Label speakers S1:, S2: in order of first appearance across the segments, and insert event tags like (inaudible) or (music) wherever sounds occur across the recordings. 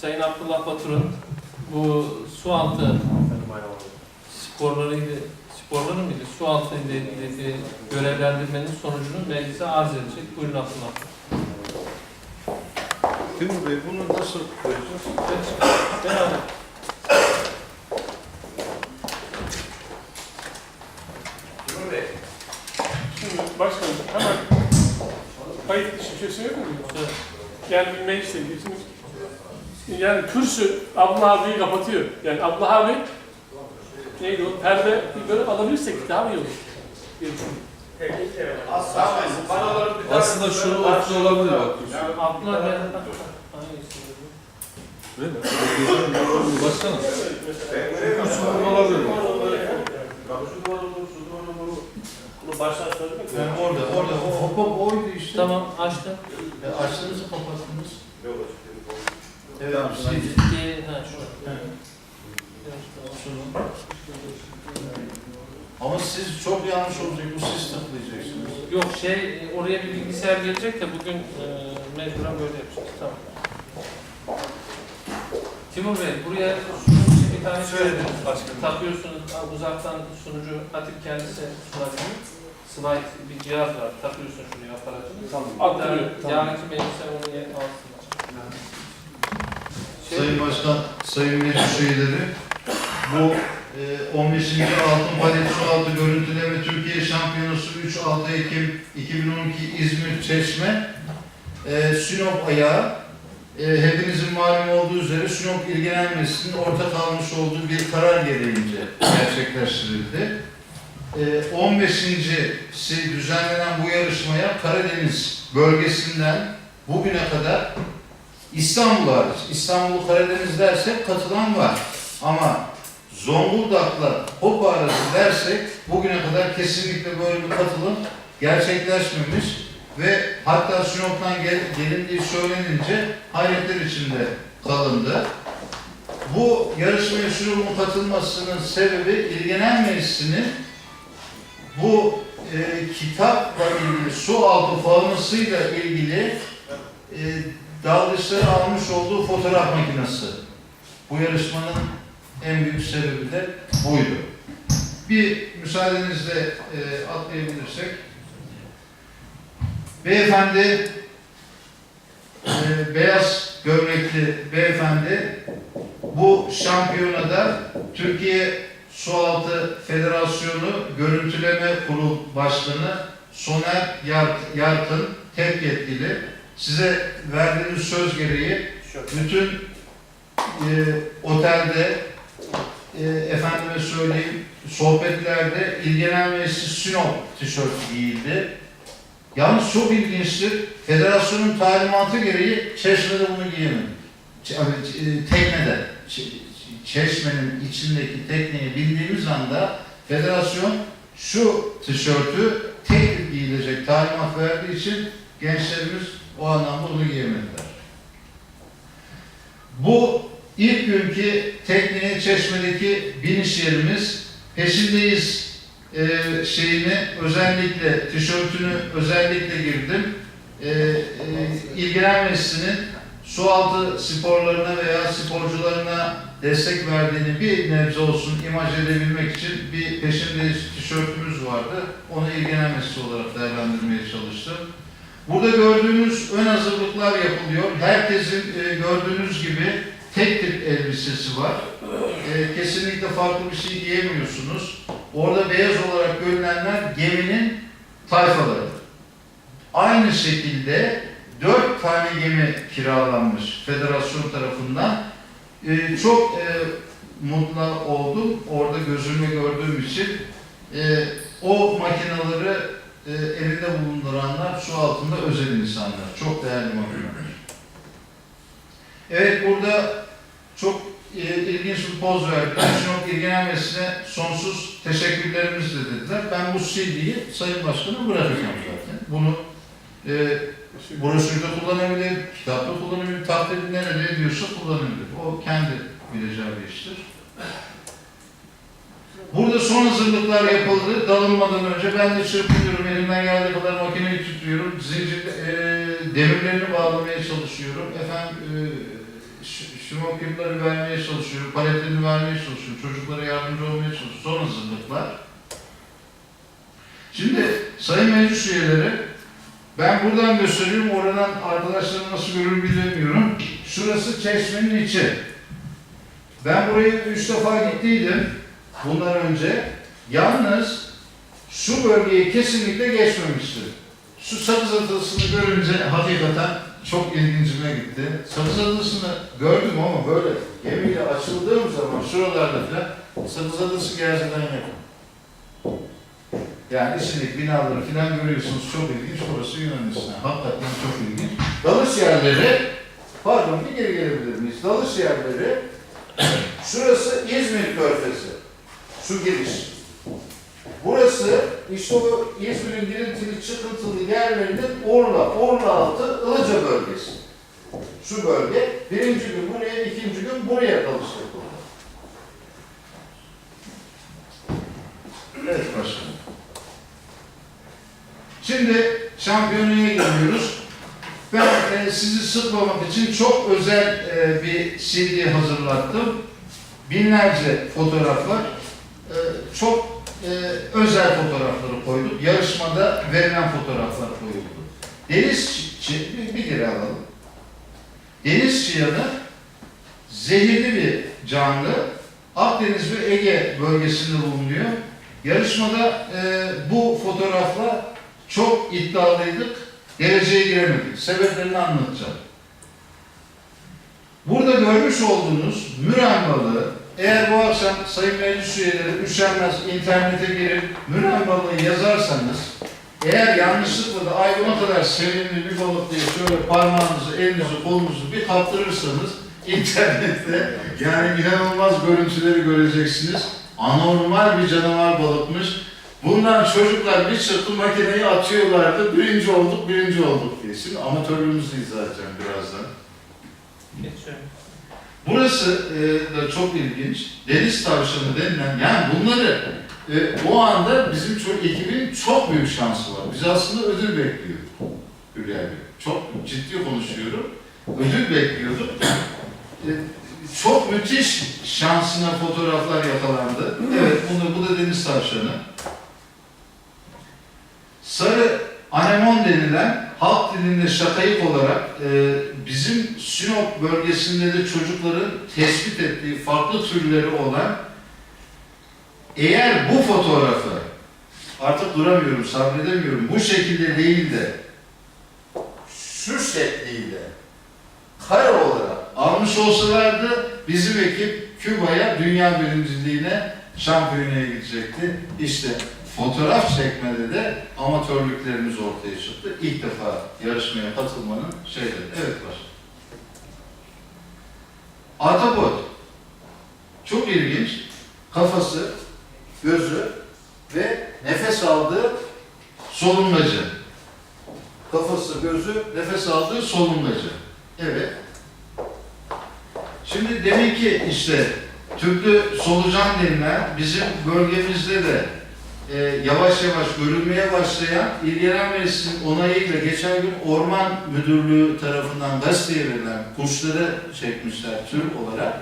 S1: Sayın Abdullah Batur'un bu su altı sporlarıyla sporları mıydı? Su altı ile ilgili görevlendirmenin sonucunu meclise arz edecek. Buyurun Abdullah.
S2: Timur Bey bunu nasıl koyacağız?
S1: Beraber.
S3: Şimdi başkanım hemen kayıt dışı bir şey söyleyeyim mi?
S1: Evet.
S3: Yani bir meclis ilgili. Yani kürsü Abdullah abiyi kapatıyor. Yani Abdullah abi neydi o? Perde bir böyle alabilirsek daha iyi olur. düşünüyorum.
S2: Aslında şu ortada olabilir bak.
S1: Abdullah ben... Hangisi?
S2: Değil mi? Baksana. Şu sorun olabilir.
S4: Yani orada, orada o hop hop oydu işte.
S1: Tamam açtım.
S4: E, açtınız kapattınız.
S1: Tamam,
S4: şey,
S1: ha şu.
S4: Şunu. Ama siz çok yanlış olacak, bu siz tıklayacaksınız.
S1: Yok şey oraya bir bilgisayar gelecek de bugün e, mecburen böyle yapacağız. Tamam. Timur Bey buraya için bir tane şey
S2: Söylediniz başkanım.
S1: takıyorsunuz uzaktan sunucu Hatip kendisi sunabilir. Slide bir cihaz var. Takıyorsun şuraya aparatını.
S3: Tamam. Aktarıyor.
S1: yarınki meclise onu. Şey,
S4: Sayın Başkan, Sayın Meclis üyeleri, bu e, 15. Altın Palet Sualtı Görüntüleme Türkiye Şampiyonası 3-6 Ekim 2012 İzmir Çeşme e, Sinop ayağı e, hepinizin malum olduğu üzere Sinop İl Genel Meclisi'nin ortak almış olduğu bir karar gereğince gerçekleştirildi. E, 15.si düzenlenen bu yarışmaya Karadeniz bölgesinden bugüne kadar İstanbul hariç, İstanbul Karadeniz dersek katılan var. Ama Zonguldak'la Hopa arası dersek bugüne kadar kesinlikle böyle bir katılım gerçekleşmemiş ve hatta Sinop'tan gel, gelindiği söylenince hayretler içinde kalındı. Bu yarışmaya Sinop'un katılmasının sebebi İl Genel Meclisi'nin bu e, kitapla ilgili su altı faunasıyla ilgili e, dalgıçları almış olduğu fotoğraf makinesi. Bu yarışmanın en büyük sebebi de buydu. Bir müsaadenizle e, atlayabilirsek. Beyefendi, e, beyaz gömlekli beyefendi bu şampiyonada Türkiye Sualtı Federasyonu Görüntüleme Kurulu Başkanı Soner Yart- Yarkın tek yetkili size verdiğiniz söz gereği bütün e, otelde e, efendime söyleyeyim sohbetlerde İl Genel Meclisi Sinop tişört giyildi. Yalnız çok ilginçtir. Federasyonun talimatı gereği Çeşme'de bunu giyemedik. Ç- e, teknede. Çeşme'nin içindeki tekneye bindiğimiz anda federasyon şu tişörtü tek giyilecek talimat verdiği için gençlerimiz o anlamda onu giyemediler. Bu ilk günkü tekneye çeşmedeki biniş yerimiz peşindeyiz e, şeyini özellikle tişörtünü özellikle girdim. E, e, İlgilen Meclisi'nin sualtı sporlarına veya sporcularına destek verdiğini bir nebze olsun imaj edebilmek için bir peşindeyiz tişörtümüz vardı. Onu İlgilen Meclisi olarak değerlendirmeye çalıştım. Burada gördüğünüz ön hazırlıklar yapılıyor. Herkesin e, gördüğünüz gibi tek tip elbisesi var. E, kesinlikle farklı bir şey giyemiyorsunuz. Orada beyaz olarak görünenler geminin tayfaları. Aynı şekilde dört tane gemi kiralanmış federasyon tarafından. E, çok e, mutlu oldum orada gözümle gördüğüm için. E, o makinaları e, elinde bulunduranlar su altında özel insanlar. Çok değerli makineler. Evet burada çok e, ilginç bir poz verdiler. Sinop İl Genel Meclisi'ne sonsuz teşekkürlerimizi de dediler. Ben bu CD'yi Sayın Başkan'a bırakacağım zaten. Bunu e, broşürde kullanabilir, kitapta kullanabilir, tahtede nerede diyorsa kullanabilir. O kendi bileceği bir iştir. Burada son hazırlıklar yapıldı. Dalınmadan önce ben de çırpınıyorum. Elimden geldiği kadar makineyi tutuyorum. Zincir, e, demirlerini bağlamaya çalışıyorum. Efendim e, smokingleri vermeye çalışıyor, paletlerini vermeye çalışıyor, çocuklara yardımcı olmaya çalışıyor. Son hazırlıklar. Şimdi sayın meclis üyeleri, ben buradan gösteriyorum, oradan arkadaşlar nasıl görür bilemiyorum. Şurası çeşmenin içi. Ben buraya üç defa gittiydim bundan önce. Yalnız şu bölgeyi kesinlikle geçmemiştim. Şu sakız adasını görünce hakikaten çok ilgincime gitti. Sakız adasını gördüm ama böyle gemiyle açıldığım zaman şuralarda falan sakız adası gerçekten yakın. Yani işçilik binaları falan görüyorsunuz çok ilginç. Orası Yunanistan. Hakikaten çok ilginç. Dalış yerleri, pardon bir geri gelebilir miyiz? Dalış yerleri, (clears throat) şurası İzmir Körfezi. Şu giriş. Burası işte o İzmir'in girintili çıkıntılı yerlerinin Orla, Orla altı Ilıca bölgesi. Şu bölge. Birinci gün buraya, ikinci gün buraya yapıldı. Evet başkanım. Şimdi şampiyonaya geliyoruz. Ben e, sizi sıkmamak için çok özel e, bir CD hazırlattım. Binlerce fotoğraf var. Çok e, özel fotoğrafları koyduk. Yarışmada verilen fotoğraflar koyuldu. Deniz bir, bir geri alalım. Deniz çıyanı zehirli bir canlı. Akdeniz ve Ege bölgesinde bulunuyor. Yarışmada e, bu fotoğrafla çok iddialıydık. Dereceye giremedik. Sebeplerini anlatacağım. Burada görmüş olduğunuz müren balığı, eğer bu akşam sayın meclis üyeleri üşenmez internete girip müren balığı yazarsanız, eğer yanlışlıkla da ay buna kadar sevimli bir balık diye şöyle parmağınızı, elinizi, kolunuzu bir kaptırırsanız internette yani inanılmaz görüntüleri göreceksiniz. Anormal bir canavar balıkmış. Bundan çocuklar bir çıktı makineyi atıyorlardı. Birinci olduk, birinci olduk diye. Şimdi amatörlüğümüzü izah birazdan.
S1: Geçiyorum.
S4: Burası e, da çok ilginç. Deniz tavşanı denilen, yani bunları e, o anda bizim çok, ekibin çok büyük şansı var. Biz aslında ödül bekliyorduk. Hülya Bey. Çok ciddi konuşuyorum. Ödül bekliyorduk. E, çok müthiş şansına fotoğraflar yakalandı. Evet, bunu, bu da deniz tavşanı. Sarı anemon denilen halk dilinde şakayık olarak e, bizim Sinop bölgesinde de çocukların tespit ettiği farklı türleri olan eğer bu fotoğrafı artık duramıyorum, sabredemiyorum, bu şekilde değil de şu şekliyle kare olarak almış olsalardı bizim ekip Küba'ya dünya birinciliğine şampiyonaya gidecekti. İşte fotoğraf çekmede de amatörlüklerimiz ortaya çıktı. İlk defa yarışmaya katılmanın şeyleri. Evet var. Atabot. Çok ilginç. Kafası, gözü ve nefes aldığı solunmacı. Kafası, gözü, nefes aldığı solunmacı. Evet. Şimdi demek ki işte tüplü solucan denilen bizim bölgemizde de e, yavaş yavaş görülmeye başlayan İlgilenen Meclisi'nin onayıyla geçen gün Orman Müdürlüğü tarafından gazeteye verilen kuşları çekmişler tür olarak.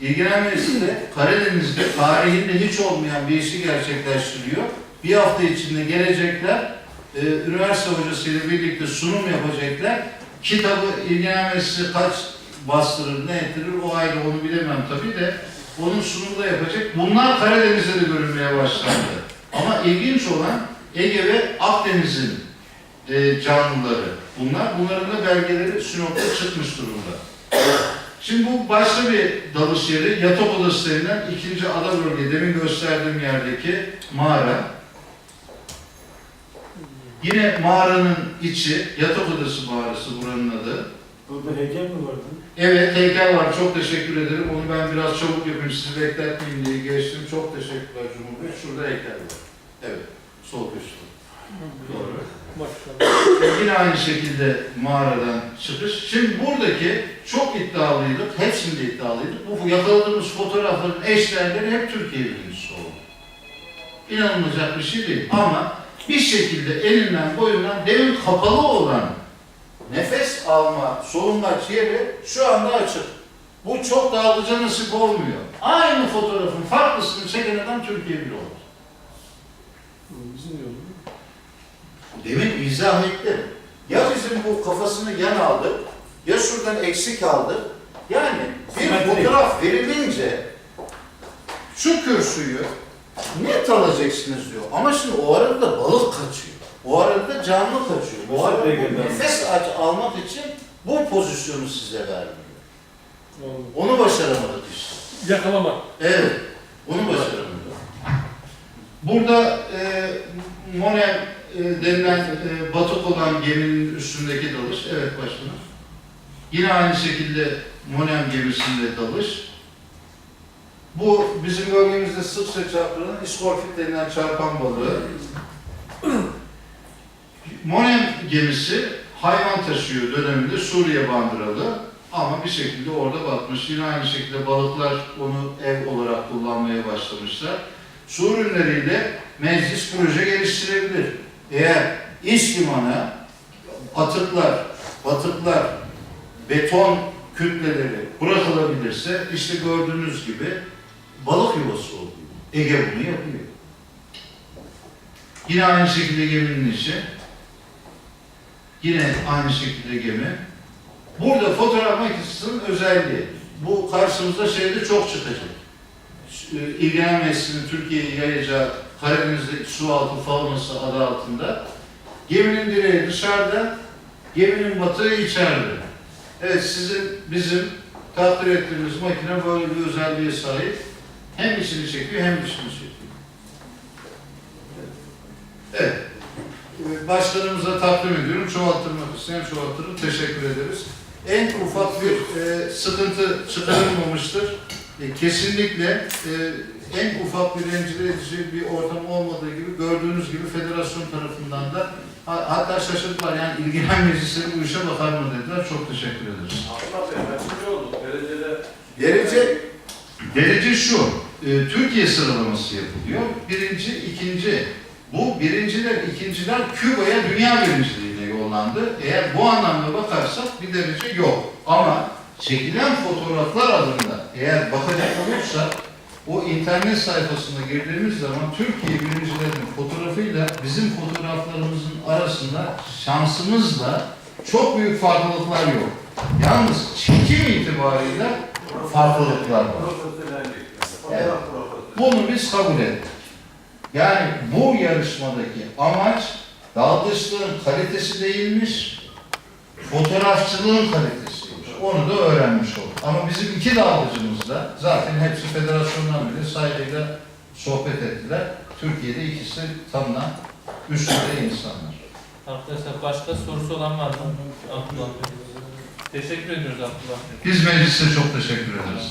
S4: İlgilenen Meclisi de Karadeniz'de tarihinde hiç olmayan bir işi gerçekleştiriyor. Bir hafta içinde gelecekler, e, üniversite hocasıyla birlikte sunum yapacaklar. Kitabı İlgilenen Meclisi kaç bastırır, ne ettirir o ayrı onu bilemem tabii de onun sunumda yapacak. Bunlar Karadeniz'de de görülmeye başlandı. Ama ilginç olan Ege ve Akdeniz'in e, canlıları. Bunlar, bunların da belgeleri Sinop'ta çıkmış durumda. Şimdi bu başka bir dalış yeri. Yatak Odası denilen ikinci ada bölge. Demin gösterdiğim yerdeki mağara. Yine mağaranın içi, Yatak Odası mağarası buranın adı.
S5: Burada heykel mi vardı?
S4: Evet heykel var. Çok teşekkür ederim. Onu ben biraz çabuk yapayım. Sizi bekletmeyeyim diye geçtim. Çok teşekkürler Cumhur Bey. Şurada heykel var. Evet. Sol köşede. Doğru.
S3: Maşallah.
S4: Yine aynı şekilde mağaradan çıkış. Şimdi buradaki çok iddialıydık. Hepsinde iddialıydık. Bu yakaladığımız fotoğrafların eşlerleri hep Türkiye birincisi oldu. İnanılacak bir şey değil. Ama bir şekilde elinden boyundan demin kapalı olan nefes alma, solungaç yeri şu anda açık. Bu çok dağılıca nasip olmuyor. Aynı fotoğrafın farklısını çeken adam Türkiye bir olur.
S3: Bizim yolu.
S4: Demin izah ettim. Ya bizim bu kafasını yan aldık, ya şuradan eksik aldık. Yani bir fotoğraf verilince şu kürsüyü net alacaksınız diyor. Ama şimdi o arada balık kaçıyor. O arada canlı kaçıyor. O arada bu nefes aç almak için bu pozisyonu size vermiyor. Onu başaramadık işte.
S3: Yakalama.
S4: Evet, onu başaramadık. Burada e, Monem e, denilen e, batık olan geminin üstündeki dalış, evet başkanım. Yine aynı şekilde Monem gemisinde dalış. Bu bizim bölgemizde sıkça çarpılan iskorfit denilen çarpan balığı. Monem gemisi hayvan taşıyor döneminde Suriye bandıralı ama bir şekilde orada batmış. Yine aynı şekilde balıklar onu ev olarak kullanmaya başlamışlar. Su ürünleriyle meclis proje geliştirebilir. Eğer iç limana atıklar, batıklar, beton kütleleri bırakılabilirse işte gördüğünüz gibi balık yuvası oluyor. Ege bunu yapıyor. Yine aynı şekilde geminin içi. Yine aynı şekilde gemi. Burada fotoğraf makinesinin özelliği. Bu karşımıza şeyde çok çıkacak. Ee, İlgilenen Mesleğinin Türkiye'ye yayacağı Karadeniz'deki su altı faunası adı altında. Geminin direği dışarıda, geminin batığı içeride. Evet sizin, bizim takdir ettiğimiz makine böyle bir özelliğe sahip. Hem içini çekiyor hem dışını çekiyor. Evet. Başkanımıza takdim ediyorum. Çoğaltırmak isteyen çoğaltırır. Teşekkür ederiz. En ufak bir e, sıkıntı çıkarılmamıştır. E, kesinlikle e, en ufak bir rencide edici bir ortam olmadığı gibi gördüğünüz gibi federasyon tarafından da ha- hatta şaşırdılar yani ilgilenen meclisleri bu işe bakar mı dediler. Çok teşekkür ederiz.
S2: Oldu? Derecede
S4: Derece, derece şu, e, Türkiye sıralaması yapılıyor. Birinci, ikinci. Bu birinciler, ikinciler Küba'ya dünya birinciliğine yollandı. Eğer bu anlamda bakarsak bir derece yok. Ama çekilen fotoğraflar adında eğer bakacak olursak o internet sayfasına girdiğimiz zaman Türkiye birincilerinin fotoğrafıyla bizim fotoğraflarımızın arasında şansımızla çok büyük farklılıklar yok. Yalnız çekim itibarıyla farklılıklar var. Evet. Bunu biz kabul ettik. Yani bu yarışmadaki amaç dalgıçlığın kalitesi değilmiş, fotoğrafçılığın kalitesiymiş. Onu da öğrenmiş olduk. Ama bizim iki dalgıcımız da zaten hepsi federasyondan beri saygıyla sohbet ettiler. Türkiye'de ikisi tanınan üstünde insanlar.
S1: Arkadaşlar başka sorusu olan var mı? Abdullah Bey. Teşekkür ediyoruz Abdullah Bey.
S4: Biz meclise çok teşekkür ederiz.